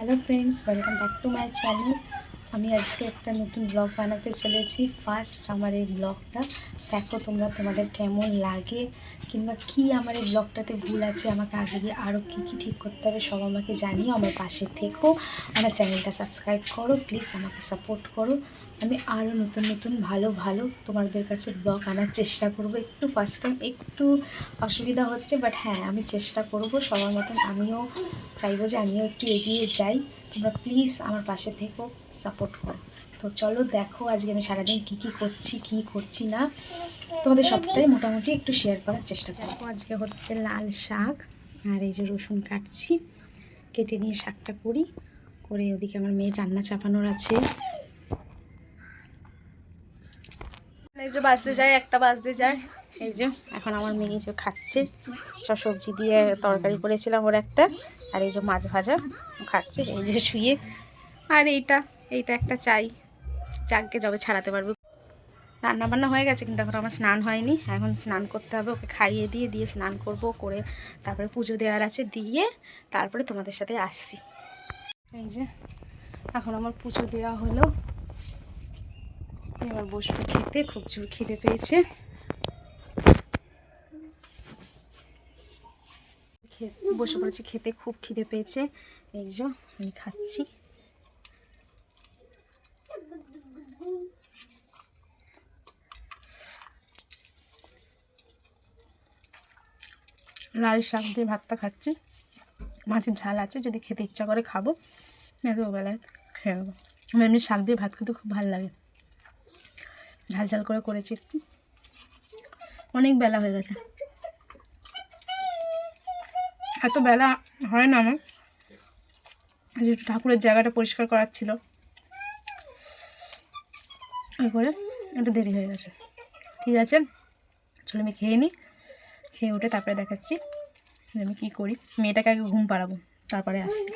Hello friends welcome back to my channel আমি আজকে একটা নতুন ব্লগ বানাতে চলেছি। ফার্স্ট আমার এই ব্লগটা দেখো তোমরা, তোমাদের কেমন লাগে কিংবা কি আমার এই ব্লগটাতে ভুল আছে? আমাকে আগে গিয়ে আরও কী কী ঠিক করতে হবে সব আমাকে জানিও। আমার পাশে থেকো। আমার চ্যানেলটা সাবস্ক্রাইব করো। প্লিজ আমাকে সাপোর্ট করো। আমি আরও নতুন নতুন, ভালো ভালো তোমাদের কাছে ব্লগ আনার চেষ্টা করব। একটু ফার্স্ট টাইম একটু অসুবিধা হচ্ছে বাট হ্যাঁ আমি চেষ্টা করব। সবার মতন আমিও চাইব যে আমিও একটু এগিয়ে যাই। তোমরা প্লিজ আমার পাশে থেকো সাপোর্ট করো। তো চলো দেখো আজকে আমি সারাদিন কী কী করছি কী করছি না। তোমাদের সপ্তাহে মোটামুটি একটু শেয়ার করার চেষ্টা করব। আজকে হচ্ছে লাল শাক আর এই যে রসুন কাটছি। কেটে নিয়ে শাকটা করি, করে ওদিকে আমার মেয়ের রান্না চাপানোর আছে। এই যে বাজতে যায়, একটা বাজতে যায়। এই যে, এখন আমার মেয়ে যে খাচ্ছে। সব সবজি দিয়ে তরকারি করেছিলাম ওর একটা। আর এই যে মাছ ভাজা খাচ্ছে। এই যে শুয়ে। আর এইটা এইটা একটা চাই। চাককে যাবে ছাড়াতে পারবে। রান্না বান্না হয়ে গেছে, কিন্তু এখন আমার স্নান হয়নি। এখন স্নান করতে হবে, ওকে খাইয়ে দিয়ে দিয়ে স্নান করব, করে তারপরে পুজো দেওয়ার আছে দিয়ে তারপরে তোমাদের সাথে আসছি। এই যে, এখন আমার পুজো দেওয়া হলো। এবার বসবো খেতে, খুব জোর খিদে পেয়েছে। বসে পড়েছি খেতে, খুব খিদে পেয়েছে। এই যে, আমি খাচ্ছি। লাল শাক দিয়ে ভাতটা খাচ্ছি। মাছের ঝাল আছে, যদি খেতে ইচ্ছা করে খাব। নাকি ওবেলায় খেয়ে নেব। আমার এমনি শাক দিয়ে ভাত খেতে খুব ভালো লাগে। ঝাল ঝাল করে করেছি অনেক বেলা হয়ে গেছে। এত বেলা হয় না আমার। একটু ঠাকুরের জায়গাটা পরিষ্কার করার ছিল। করে একটু দেরি হয়ে গেছে। ঠিক আছে, চলো আমি খেয়ে নিই খেয়ে উঠে তারপরে দেখাচ্ছি আমি কী করি। মেয়েটাকে আগে ঘুম পাড়াবো, তারপরে আসছি।